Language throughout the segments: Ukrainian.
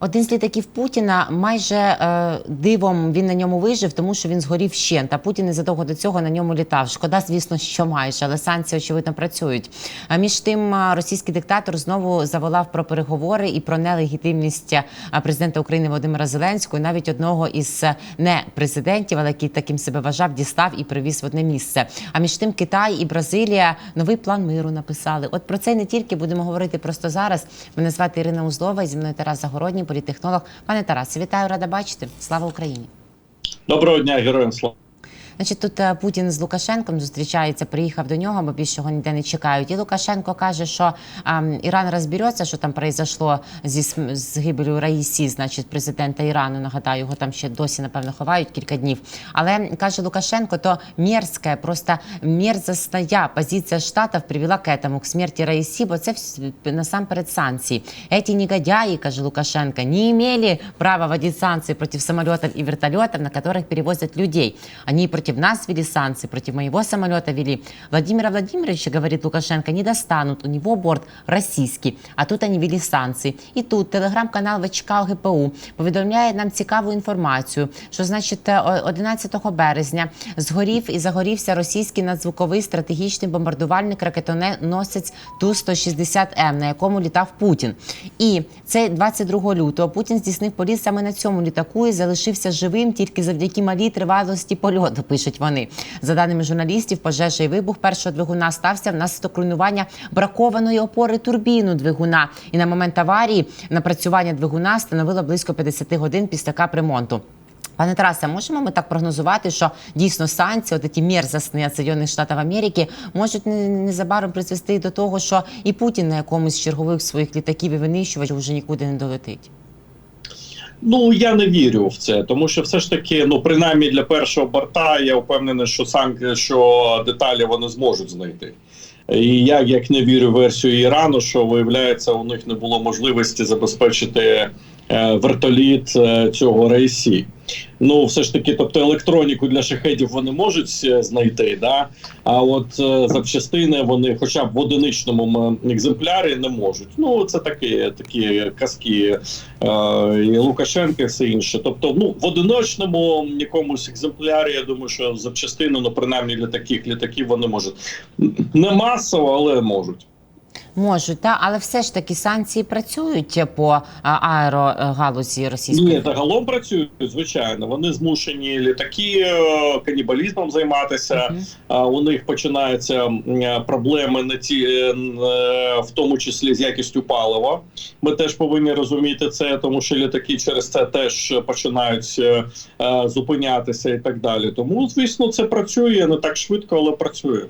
Один з літаків Путіна майже е, дивом він на ньому вижив, тому що він згорів вщент. А Путін незадовго до цього на ньому літав. Шкода, звісно, що майже, але санкції очевидно працюють. А між тим, е, російський диктатор знову заволав про переговори і про нелегітимність е, президента України Володимира Зеленського, і навіть одного із е, не президентів, але який таким себе вважав, дістав і привіз в одне місце. А між тим, Китай і Бразилія новий план миру написали. От про це не тільки будемо говорити просто зараз. Мене звати Ірина Узлова, і зі мною Тарас Загородній, політтехнолог. Пане Тарасе, вітаю, рада бачити. Слава Україні. Доброго дня, героям слава. Значить, тут е, Путін з Лукашенком зустрічається, приїхав до нього, бо більше його ніде не чекають. І Лукашенко каже, що ем, Іран розбереться, що там произошло зі см- з гибелю Раїсі, значить, президента Ірану. Нагадаю, його там ще досі напевно ховають кілька днів. Але каже Лукашенко, то мерзкая, просто мерзостная позиція штатів привела к этому, к смерти Раїсі, бо це вс- насамперед санкції. Эти негодяї, каже Лукашенко, не имели права вводить санкции против самолетов и вертолетов, на которых перевозят людей. Они и против нас ввели санкции, против моего самолета вели. Владимира Владимировича, говорит Лукашенко, не достанут. У него борт российский. А тут они ввели санкции. І тут телеграм-канал ВЧК ГПУ повідомляє нам цікаву інформацію, що значить е, 11 березня згорів і загорівся російський надзвуковий стратегічний бомбардувальник ракетоносець Ту-160М, на якому літав Путін. І це 22 лютого Путін здійснив політ саме на цьому літаку і залишився живим тільки завдяки малій тривалості польоту. Пишуть вони. За даними журналістів, пожежа і вибух першого двигуна стався внаслідок руйнування бракованої опори турбіну двигуна. І на момент аварії напрацювання двигуна становило близько 50 годин після капремонту. Пане Тарасе, можемо ми так прогнозувати, що дійсно санкції, от ті мерзостні від Штатів Америки, можуть не- незабаром призвести до того, що і Путін на якомусь з чергових своїх літаків і винищувачів вже нікуди не долетить. Ну я не вірю в це, тому що все ж таки, ну принаймні для першого борта, я впевнений, що санк, що деталі вони зможуть знайти. І я як не вірю версію Ірану, що виявляється, у них не було можливості забезпечити вертоліт е, цього рейсі. Ну, все ж таки, тобто електроніку для шахедів вони можуть е, знайти, да? а от е, запчастини вони, хоча б в одиничному екземплярі, не можуть. Ну, це такі, такі казки е, і Лукашенка, і все інше. Тобто, ну в одиночному якомусь екземплярі, я думаю, що запчастину, ну принаймні для таких літаків вони можуть не масово, але можуть. Можуть, та але все ж таки санкції працюють по аерогалузі російської. Ні, загалом працюють, звичайно. Вони змушені літаки е, канібалізмом займатися. А у них починаються е, проблеми на ті, е, в тому числі з якістю палива. Ми теж повинні розуміти це, тому що літаки через це теж починають зупинятися і так далі. Тому, звісно, це працює не так швидко, але працює.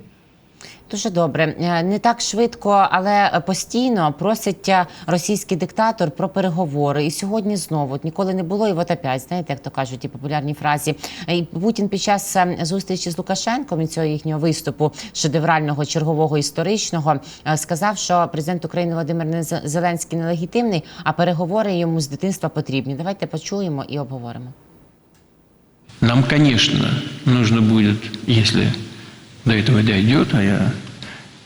Дуже добре, Е, не так швидко, але постійно просить е, російський диктатор про переговори. І сьогодні знову От ніколи не було, і от опять, знаєте, як то кажуть, ті популярні фразі. І Путін під час е, зустрічі з Лукашенком і цього їхнього виступу шедеврального чергового історичного сказав, що президент України Володимир Зеленський нелегітимний, а переговори йому з дитинства потрібні. Давайте почуємо і обговоримо. Нам, конечно, нужно будет, если до этого дойдет, а я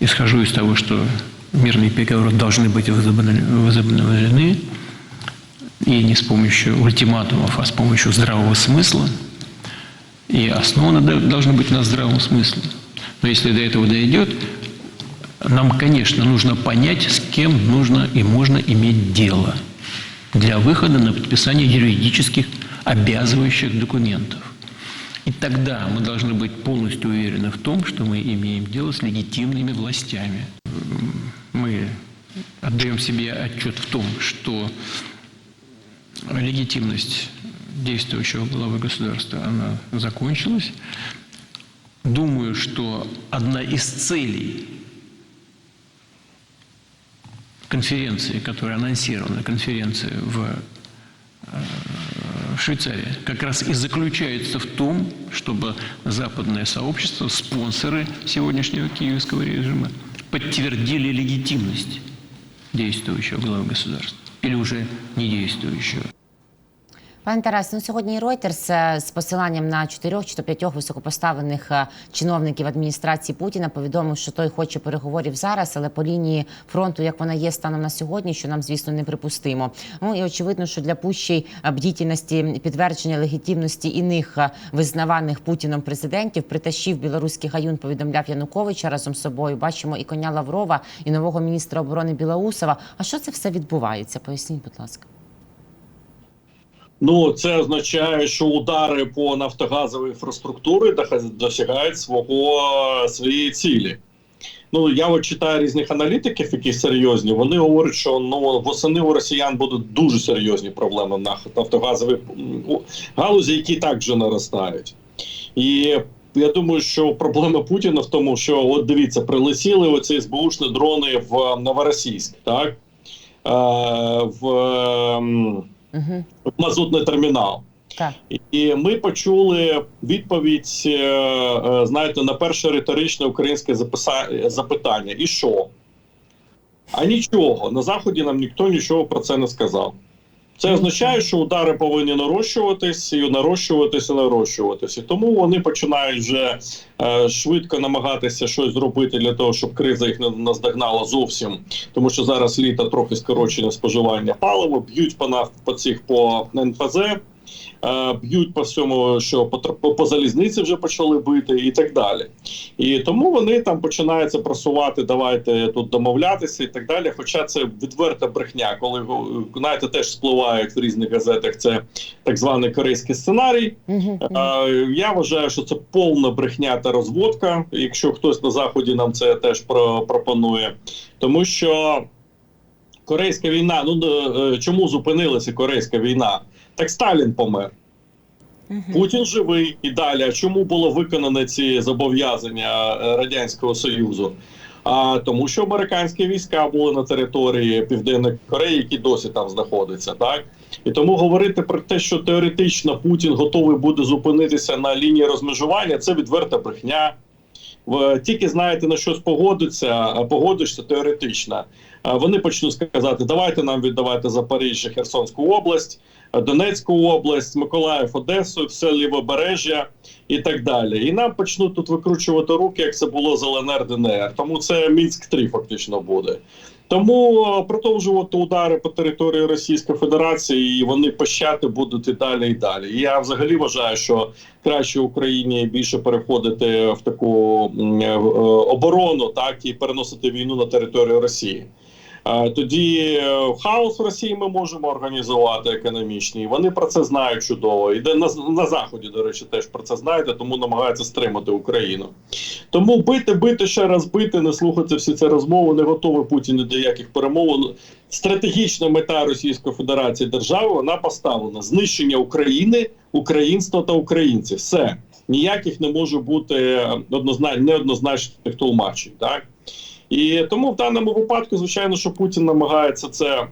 исхожу из того, что мирные переговоры должны быть возобновлены, и не с помощью ультиматумов, а с помощью здравого смысла, и основано до- должно быть на здравом смысле. Но если до этого дойдет, нам, конечно, нужно понять, с кем нужно и можно иметь дело для выхода на подписание юридических обязывающих документов. И тогда мы должны быть полностью уверены в том, что мы имеем дело с легитимными властями. Мы отдаем себе отчет в том, что легитимность действующего главы государства, она закончилась. Думаю, что одна из целей конференции, которая анонсирована, конференции в э, в Швейцарии, как раз и заключается в том, чтобы западное сообщество, спонсоры сегодняшнего киевского режима, подтвердили легитимность действующего главы государства или уже не действующего. Пане Тарас, ну сьогодні Reuters е, з посиланням на чотирьох чи то п'ятьох високопоставлених е, чиновників адміністрації Путіна повідомив, що той хоче переговорів зараз, але по лінії фронту, як вона є станом на сьогодні, що нам звісно неприпустимо. Ну і очевидно, що для пущій е, бдітельності підтвердження легітимності іних визнаваних Путіном президентів притащив білоруський гаюн, повідомляв Януковича разом з собою. Бачимо і коня Лаврова, і нового міністра оборони Білоусова. А що це все відбувається? Поясніть, будь ласка. Ну, це означає, що удари по нафтогазовій інфраструктурі досягають свого своєї цілі. Ну я от читаю різних аналітиків, які серйозні. Вони говорять, що ну восени у росіян будуть дуже серйозні проблеми на нафтогазовій галузі, які так вже наростають. І я думаю, що проблема Путіна в тому, що от дивіться, прилетіли оці СБУшні дрони в Новоросійськ, так е, в. Угу. мазутний термінал. Так. І ми почули відповідь, е, е, знаєте, на перше риторичне українське запитання: і що? А нічого. На Заході нам ніхто нічого про це не сказав. Це означає, що удари повинні нарощуватись, і нарощуватися, і нарощуватись. І тому вони починають вже е, швидко намагатися щось зробити для того, щоб криза їх не наздогнала зовсім. Тому що зараз літа трохи скорочене споживання палива, б'ють по наф по цих по НПЗ. Е, Б'ють по всьому, що по, по, залізниці вже почали бити, і так далі. І тому вони там починаються просувати, давайте тут домовлятися і так далі. Хоча це відверта брехня, коли знаєте, теж спливають в різних газетах. Це так званий корейський сценарій. Угу. Е, Я вважаю, що це повна брехня та розводка. Якщо хтось на заході нам це теж про- пропонує, тому що корейська війна, ну е, чому зупинилася корейська війна? Так Сталін помер. Путін живий і далі. Чому було виконано ці зобов'язання е, радянського союзу? А тому, що американські війська були на території Південної Кореї, які досі там знаходяться, так і тому говорити про те, що теоретично Путін готовий буде зупинитися на лінії розмежування, це відверта брехня. Тільки знаєте на щось погодиться, погодишся теоретично. Вони почнуть сказати: давайте нам віддавайте Запоріжжя, Херсонську область, Донецьку область, Миколаїв, Одесу, все лівобережжя і так далі. І нам почнуть тут викручувати руки, як це було з ЛНР ДНР. Тому це Мінськ 3 фактично буде. Тому е, продовжувати удари по території Російської Федерації, і вони пощати будуть і далі і далі. Я взагалі вважаю, що краще Україні більше переходити в таку е, е, оборону, так і переносити війну на територію Росії. Е, Тоді е, хаос в Росії ми можемо організувати економічний. Вони про це знають чудово. І на, на заході, до речі, теж про це знаєте, тому намагаються стримати Україну. Тому бити, бити, ще раз бити, не слухати всі ці розмови, не готовий Путін до яких перемовин. Стратегічна мета Російської Федерації держави вона поставлена: знищення України, українства та українців. Все ніяких не може бути однозначно неоднозначних тлумачень. Так і тому в даному випадку, звичайно, що Путін намагається це.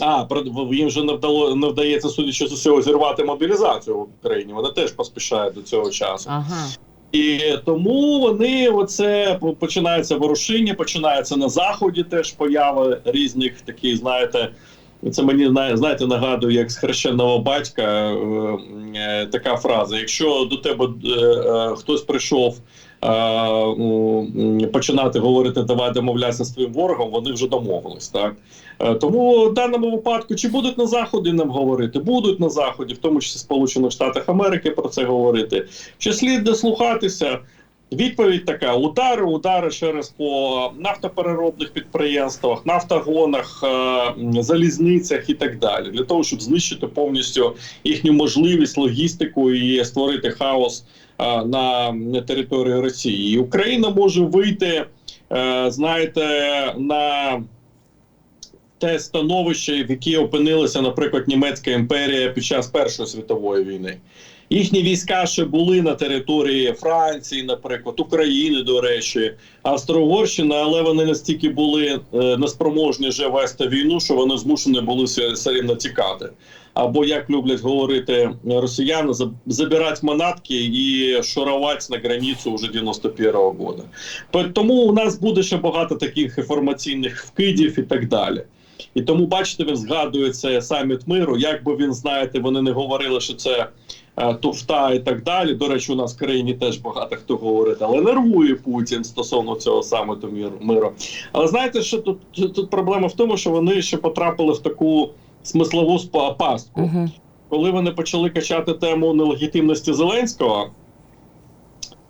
А, їм вже не вдало не вдається, судячи з усього, зірвати мобілізацію в Україні. Вони теж поспішають до цього часу. Ага. І тому вони оце по- починається ворушіння, починається на заході теж появи різних таких, знаєте. Це мені знає- знаєте, нагадує, як з хрещеного батька е, е, така фраза: якщо до тебе е, е, хтось прийшов починати говорити, давай домовляйся з твоїм ворогом, вони вже домовились. Так Е, тому в даному випадку, чи будуть на заході нам говорити, будуть на заході, в тому числі Сполучених Штатах Америки, про це говорити. Чи слід дослухатися? Відповідь така: удари, удари ще раз по нафтопереробних підприємствах, нафтогонах, е, залізницях і так далі, для того, щоб знищити повністю їхню можливість, логістику і створити хаос на, територію Росії. І Україна може вийти, е, знаєте, на те становище, в яке опинилася, наприклад, німецька імперія під час Першої світової війни. Їхні війська ще були на території Франції, наприклад, України, до речі, Австро-Угорщина, але вони настільки були е, неспроможні вже вести війну, що вони змушені були все рівно тікати. Або як люблять говорити росіяни, заб- забирати манатки і шуровати на границю вже 91-го року. Тому у нас буде ще багато таких інформаційних вкидів і так далі. І тому, бачите, він згадує це саміт миру. Як би він знаєте, вони не говорили, що це туфта і так далі. До речі, у нас в країні теж багато хто говорить, але нервує Путін стосовно цього саміту миру. Але знаєте, що тут, тут проблема в тому, що вони ще потрапили в таку смислову пастку. Угу. Коли вони почали качати тему нелегітимності Зеленського.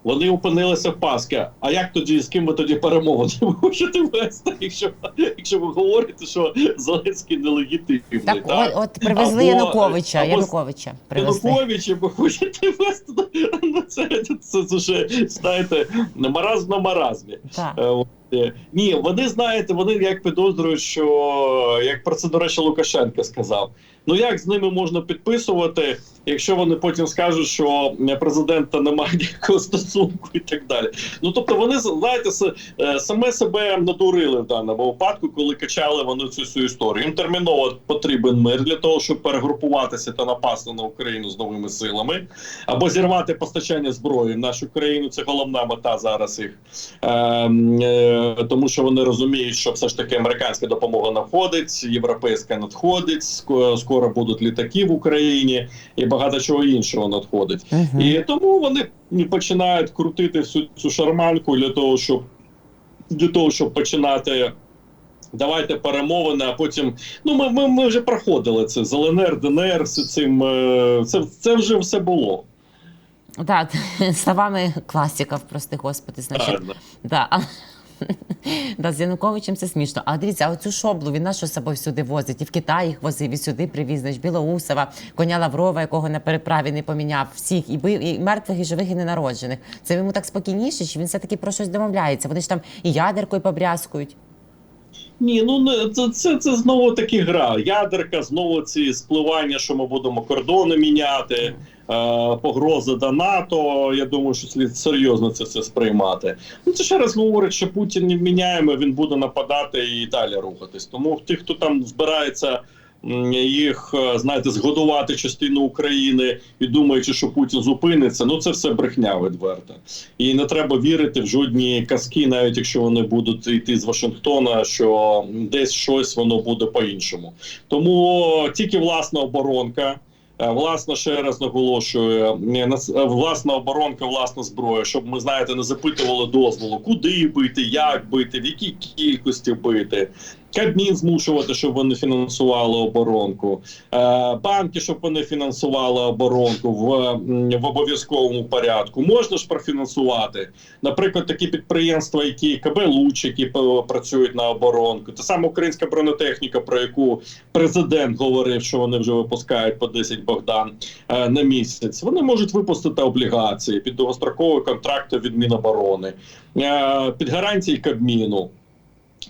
Вони опинилися в паски. А як тоді з ким ви тоді перемовини можете вести, якщо, якщо ви говорите, що Зеленський нелегітимний? Так, от, от привезли Або- Януковича. або Януковича привезли. Януковича ви хочете вести? Ну, це, це, вже, знаєте, маразм на маразмі. Так. Е, е, Ні, вони знаєте, вони як підозрюють, що як про це, до речі, Лукашенко сказав. Ну як з ними можна підписувати, якщо вони потім скажуть, що президента немає ніякого стосунку і так далі. Ну тобто вони знаєте, е, саме себе надурили в даному випадку, коли качали вони цю всю історію. Їм терміново потрібен мир для того, щоб перегрупуватися та напасти на Україну з новими силами, або зірвати постачання зброї в нашу країну. Це головна мета зараз їх. Ем, е, тому що вони розуміють, що все ж таки американська допомога надходить, європейська надходить, ско- скоро будуть літаки в Україні і багато чого іншого надходить. Угу. І тому вони починають крутити всю цю шарманку для того, щоб для того, щоб починати. Давайте перемовини, а потім ну ми, ми, ми вже проходили це з ЛНР, ДНР, з цим е, це, це вже все було. Так, словами класиків, прости господи, значить. Да. Да, з Януковичем це смішно. А дивіться, а оцю шоблу він на що з собою всюди возить? І в Китай їх возив, і сюди привіз, значить, Білоусова, коня Лаврова, якого на переправі не поміняв, всіх, і, і мертвих, і живих, і ненароджених. Це йому так спокійніше, чи він все-таки про щось домовляється? Вони ж там і ядеркою побрязкують. Ні, ну це, це, це знову таки гра. Ядерка, знову ці спливання, що ми будемо кордони міняти, е, погрози до НАТО. Я думаю, що слід серйозно це все сприймати. Ну це ще раз говорить, що Путін не вміняємо, він буде нападати і далі рухатись. Тому тих, хто там збирається. Їх е, знаєте, згодувати частину України і думаючи, що Путін зупиниться, ну це все брехня відверта. І не треба вірити в жодні казки, навіть якщо вони будуть йти з Вашингтона, що десь щось воно буде по-іншому. Тому тільки власна оборонка. е, Власне, ще раз наголошую, е, власна оборонка, власна зброя, щоб ми знаєте, не запитували дозволу, куди бити, як бити, в якій кількості бити. Кабмін змушувати, щоб вони фінансували оборонку, е, банки, щоб вони фінансували оборонку в, в обов'язковому порядку. Можна ж профінансувати. Наприклад, такі підприємства, які КБ Луч, які працюють на оборонку, та сама українська бронетехніка, про яку президент говорив, що вони вже випускають по 10 Богдан е, на місяць. Вони можуть випустити облігації під довгострокові контракти від Міноборони, е, під гарантії Кабміну.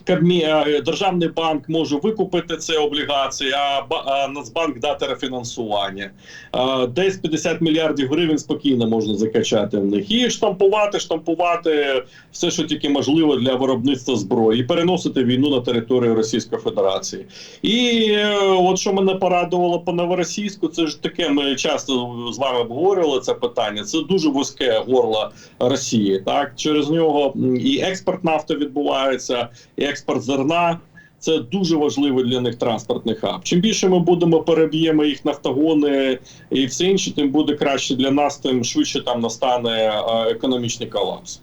Кабмі, е, Державний банк може викупити ці облігації, а, ба- Нацбанк дати рефінансування. Е, Десь 50 мільярдів гривень спокійно можна закачати в них і штампувати, штампувати все, що тільки можливо для виробництва зброї, і переносити війну на територію Російської Федерації. І е, от що мене порадувало по новоросійську, це ж таке. Ми часто з вами обговорювали це питання. Це дуже вузьке горло Росії. Так через нього і експорт нафти відбувається, і експорт зерна. Це дуже важливий для них транспортний хаб. Чим більше ми будемо переб'ємо їх нафтогони і все інше, тим буде краще для нас, тим швидше там настане е, економічний колапс.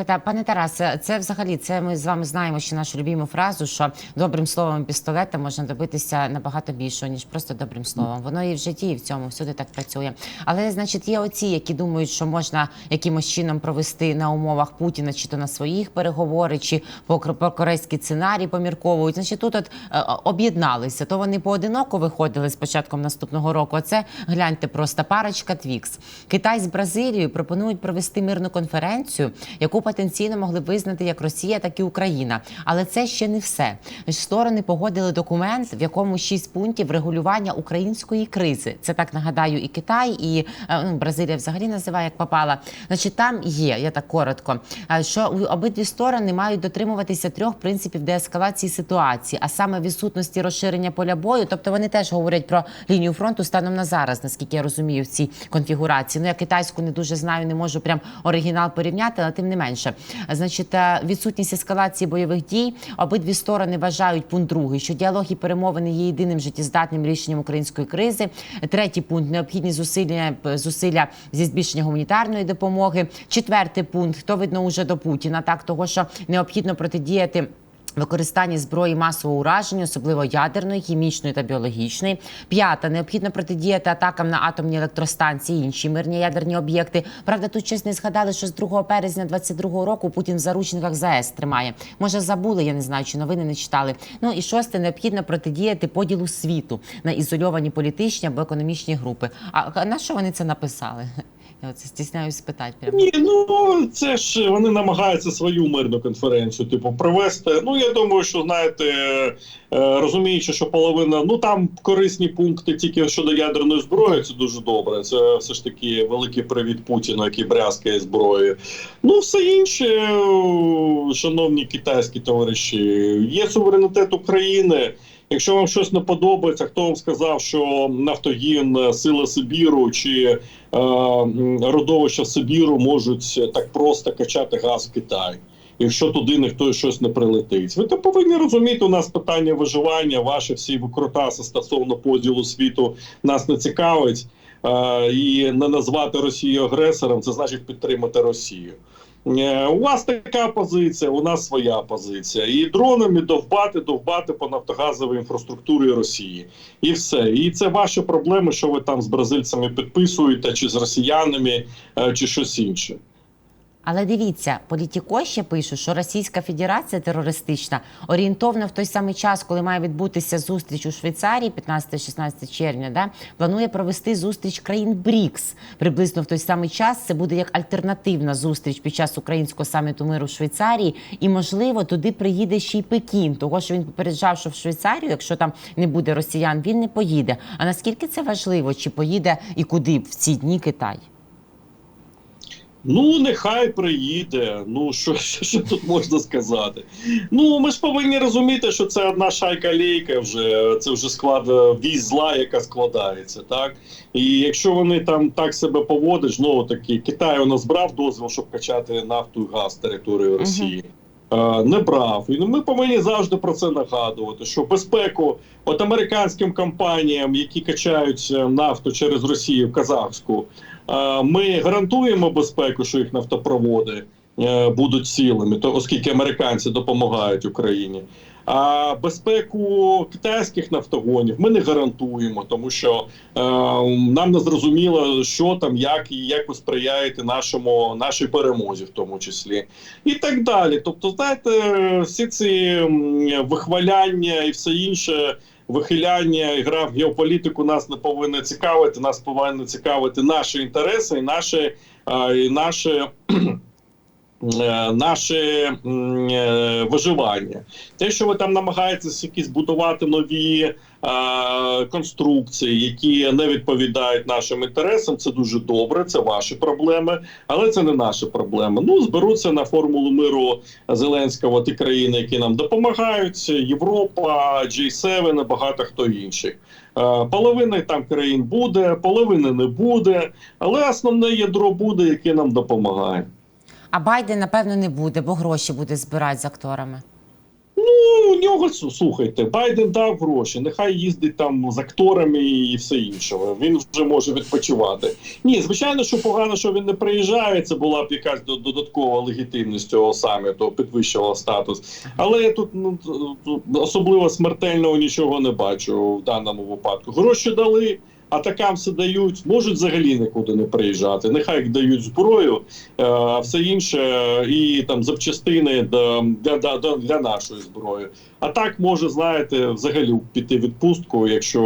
Та-та, пане Тарасе, це взагалі це ми з вами знаємо ще нашу любіму фразу, що добрим словом і пістолетом можна добитися набагато більшого, ніж просто добрим словом. Воно і в житті, і в цьому всюди так працює. Але значить, є оці, які думають, що можна якимось чином провести на умовах Путіна, чи то на своїх переговори, чи по, по корейський сценарій помірковують. Значить, тут от е, об'єдналися. То вони поодиноко виходили з початком наступного року. А це гляньте просто парочка Твікс. Китай з Бразилією пропонують провести мирну конференцію, яку потенційно могли визнати як Росія, так і Україна. Але це ще не все. Сторони погодили документ, в якому шість пунктів регулювання української кризи. Це так нагадаю, і Китай, і е, ну, Бразилія взагалі називає як попала. Значить, там є, я так коротко, е, що обидві сторони мають дотримуватися трьох принципів деескалації ситуації, а саме відсутності розширення поля бою. Тобто вони теж говорять про лінію фронту станом на зараз, наскільки я розумію, в цій конфігурації. Ну я китайську не дуже знаю, не можу прям оригінал порівняти, але тим не менше. Менше. Значить, е, відсутність ескалації бойових дій. Обидві сторони вважають пункт другий, що діалог і перемовини є єдиним життєздатним рішенням української кризи. Третій пункт необхідні зусилля зусилля зі збільшення гуманітарної допомоги. Четвертий пункт хто видно уже до Путіна, так того що необхідно протидіяти. Використання зброї масового ураження, особливо ядерної, хімічної та біологічної. П'ята необхідно протидіяти атакам на атомні електростанції, інші мирні ядерні об'єкти. Правда, тут щось не згадали, що з 2 березня 22 року Путін в заручниках ЗАЕС тримає. Може, забули, я не знаю, чи новини не читали. Ну і шосте необхідно протидіяти поділу світу на ізольовані політичні або економічні групи. А на що вони це написали? Я оце стісняюсь спитати. Прямо. Ні, ну це ж вони намагаються свою мирну конференцію, типу, провести. Ну я думаю, що знаєте, е, розуміючи, що половина, ну там корисні пункти тільки щодо ядерної зброї, це дуже добре. Це все ж таки великий привіт Путіну, який брязкає зброєю. Ну, все інше, шановні китайські товариші, є суверенітет України. Якщо вам щось не подобається, хто вам сказав, що Нафтогін, е, Сила Сибіру чи е, родовища Сибіру можуть так просто качати газ в Китай, якщо туди ніхто щось не прилетить. Ви то повинні розуміти, у нас питання виживання, ваші всі викрутаси стосовно поділу світу нас не цікавить. Е, і не назвати Росію агресором, це значить підтримати Росію. Е, У вас така позиція, у нас своя позиція. І дронами довбати, довбати по нафтогазовій інфраструктурі Росії. І все. І це ваші проблеми, що ви там з бразильцями підписуєте, чи з росіянами, е, чи щось інше. Але дивіться, політіко ще пише, що Російська Федерація терористична орієнтовно в той самий час, коли має відбутися зустріч у Швейцарії, 15-16 червня, да, планує провести зустріч країн БРІКС. Приблизно в той самий час це буде як альтернативна зустріч під час українського саміту миру в Швейцарії. І можливо туди приїде ще й Пекін, того що він попереджав, що в Швейцарію, якщо там не буде росіян, він не поїде. А наскільки це важливо, чи поїде і куди в ці дні Китай? Ну, нехай приїде. Ну що, що, що тут можна сказати? Ну ми ж повинні розуміти, що це одна шайка лейка вже це вже склад вісь зла, яка складається, так і якщо вони там так себе поводять, знову таки Китай у нас брав дозвіл, щоб качати нафту і газ території Росії. Е, Не брав, і ми повинні завжди про це нагадувати. Що безпеку от американським компаніям, які качають е, нафту через Росію казахську, е, ми гарантуємо безпеку, що їх нафтопроводи е, будуть цілими, то оскільки американці допомагають Україні. А безпеку китайських нафтогонів ми не гарантуємо, тому що е, нам не зрозуміло, що там, як і як ви сприяєте нашому нашій перемозі, в тому числі, і так далі. Тобто, знаєте, всі ці вихваляння і все інше. Вихиляння і гра в геополітику нас не повинно цікавити. Нас повинні цікавити наші інтереси і наші, і наші е, наше е, виживання. Те, що ви там намагаєтесь якісь будувати нові е, конструкції, які не відповідають нашим інтересам, це дуже добре, це ваші проблеми, але це не наші проблеми. Ну, зберуться на формулу миру Зеленського ті країни, які нам допомагають: Європа, G7 і багато хто інших. Е, Половини там країн буде, половини не буде, але основне ядро буде, яке нам допомагає. А Байден, напевно, не буде, бо гроші буде збирати з акторами. У нього слухайте, Байден дав гроші, нехай їздить там з акторами і все інше. Він вже може відпочивати. Ні, звичайно, що погано, що він не приїжджає. Це була б якась додаткова легітимність цього саміту, підвищила статус. Але я тут ну особливо смертельного нічого не бачу в даному випадку. Гроші дали. Атакамси дають, можуть взагалі нікуди не приїжджати. Нехай дають зброю, е, а все інше і там запчастини для, для, для, нашої зброї. А так може, знаєте, взагалі піти відпустку, якщо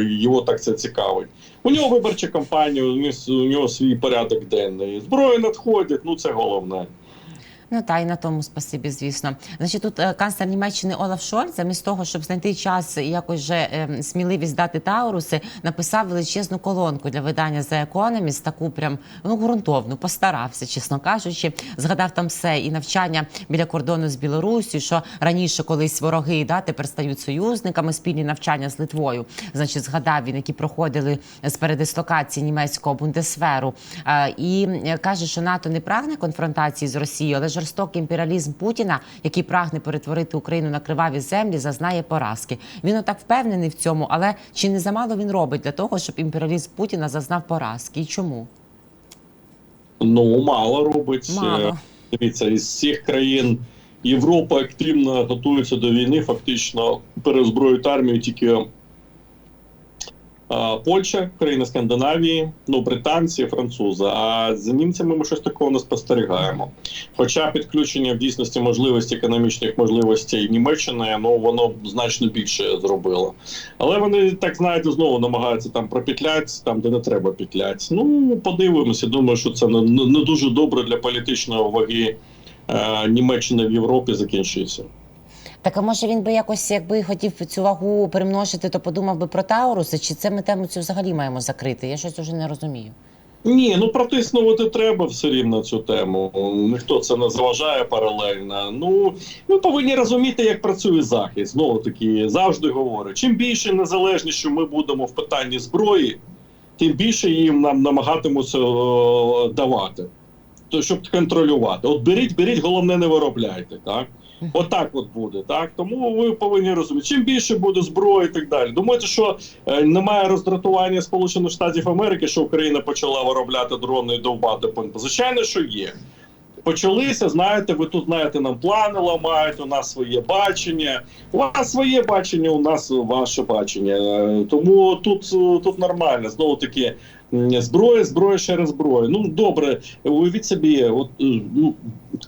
його так це цікавить. У нього виборча кампанія, у нього свій порядок денний. Зброї надходять, ну це головне. Ну та й на тому спасибі, звісно. Значить, тут е, канцлер Німеччини Олаф Шольц, замість того, щоб знайти час і якось же е, сміливість дати Тауруси, написав величезну колонку для видання The Economist, таку прям ну ґрунтовну, постарався, чесно кажучи. Згадав там все і навчання біля кордону з Білорусі, що раніше колись вороги да, тепер стають союзниками, спільні навчання з Литвою. Значить, згадав він, які проходили з передислокації німецького бундесверу. Е, І каже, що НАТО не прагне конфронтації з Росією, але жорстокий імперіалізм Путіна, який прагне перетворити Україну на криваві землі, зазнає поразки. Він отак впевнений в цьому, але чи не замало він робить для того, щоб імперіалізм Путіна зазнав поразки? І чому? Ну, мало робить. Мало. Е, Дивіться, із всіх країн Європи активно готується до війни, фактично перезброюють армію тільки Польща, країни Скандинавії, ну, британці, французи. А з німцями ми щось такого не спостерігаємо. Хоча підключення в дійсності можливості, економічних можливостей Німеччини, ну воно значно більше зробило. Але вони так знаєте, знову намагаються там пропетляти, там де не треба петляти. Ну подивимося. Думаю, що це не, не дуже добре для політичної ваги е, Німеччини в Європі закінчиться. Так а може він би якось, якби хотів цю вагу перемножити, то подумав би про Тауруси? Чи це ми тему цю взагалі маємо закрити? Я щось уже не розумію. Ні, ну протиснувати треба все рівно цю тему. Ніхто це не заважає паралельно. Ну ми повинні розуміти, як працює захист. Знову таки завжди говорю: чим більше незалежніше ми будемо в питанні зброї, тим більше їм нам намагатимуться давати, то щоб контролювати. От беріть, беріть, головне не виробляйте. Так отак от буде. Так тому ви повинні розуміти, чим більше буде зброї і так далі. Думаєте, що е, немає роздратування Сполучених Штатів Америки, що Україна почала виробляти дрони і довбати по Звичайно, що є. Почалися, знаєте, ви тут знаєте, нам плани ламають, у нас своє бачення. У вас своє бачення, у нас ваше бачення. Е, Тому тут, тут нормально. Знову таки, зброя, зброя через зброю. Ну добре, уявіть собі, от е, ну,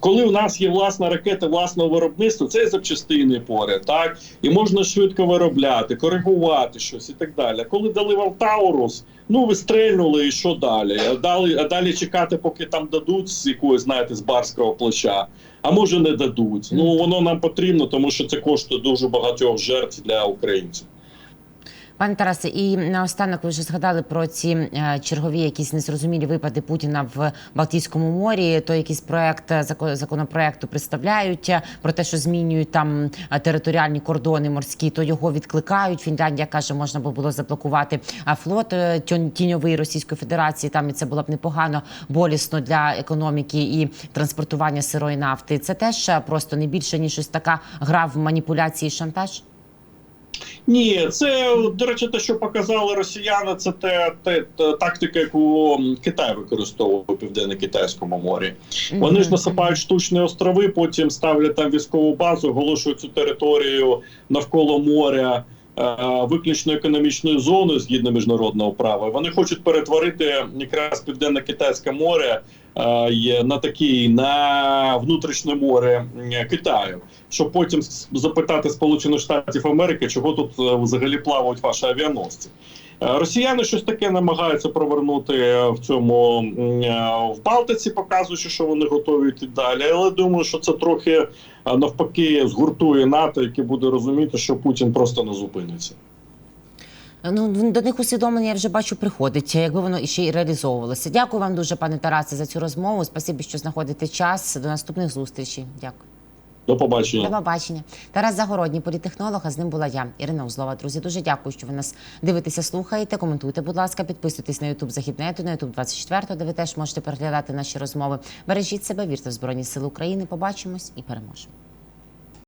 коли у нас є власна ракета власного виробництва, це запчастини поряд, так і можна швидко виробляти, коригувати щось і так далі. Коли дали вам Таурус, ну ви стрельнули, і що далі? А далі, а далі чекати, поки там дадуть з якогось, знаєте, з барського плеча. А може не дадуть. Ну воно нам потрібно, тому що це коштує дуже багатьох жертв для українців. Пане Тарасе, і наостанок ви вже згадали про ці е, чергові якісь незрозумілі випади Путіна в Балтійському морі. То якийсь проект е, зако- законопроекту представляють е, про те, що змінюють там територіальні кордони морські, то його відкликають. Фінляндія каже, можна було заблокувати флот тіньовий Російської Федерації. Там і це було б непогано, болісно для економіки і транспортування сирої нафти. Це теж просто не більше ніж ось така гра в маніпуляції і шантаж. Ні, це до речі, те, що показали росіяни, це те, те, те тактика, яку Китай використовував у південно-китайському морі. Вони ж насипають штучні острови, потім ставлять там військову базу, оголошують цю територію навколо моря. е, Виключно економічною зоною згідно міжнародного права. Вони хочуть перетворити якраз південно-китайське море е, є на такий на внутрішнє море Китаю, щоб потім запитати Сполучених Штатів Америки, чого тут е, взагалі плавають ваші авіаносці. Е, Росіяни щось таке намагаються провернути в цьому е, в Балтиці, показуючи, що вони готові йти далі. Але думаю, що це трохи е, навпаки згуртує НАТО, яке буде розуміти, що Путін просто не зупиниться. Ну до них усвідомлення я вже бачу приходить, якби воно ще й реалізовувалося. Дякую вам дуже, пане Тарасе, за цю розмову. Спасибі, що знаходите час. До наступних зустрічей. Дякую. До побачення. До побачення. Тарас Загородній, політехнолог, а з ним була я, Ірина Узлова. Друзі, дуже дякую, що ви нас дивитеся, слухаєте. Коментуйте, будь ласка, підписуйтесь на Ютуб Західнету, на Ютуб 24, де ви теж можете переглядати наші розмови. Бережіть себе, вірте в Збройні Сили України. Побачимось і переможемо.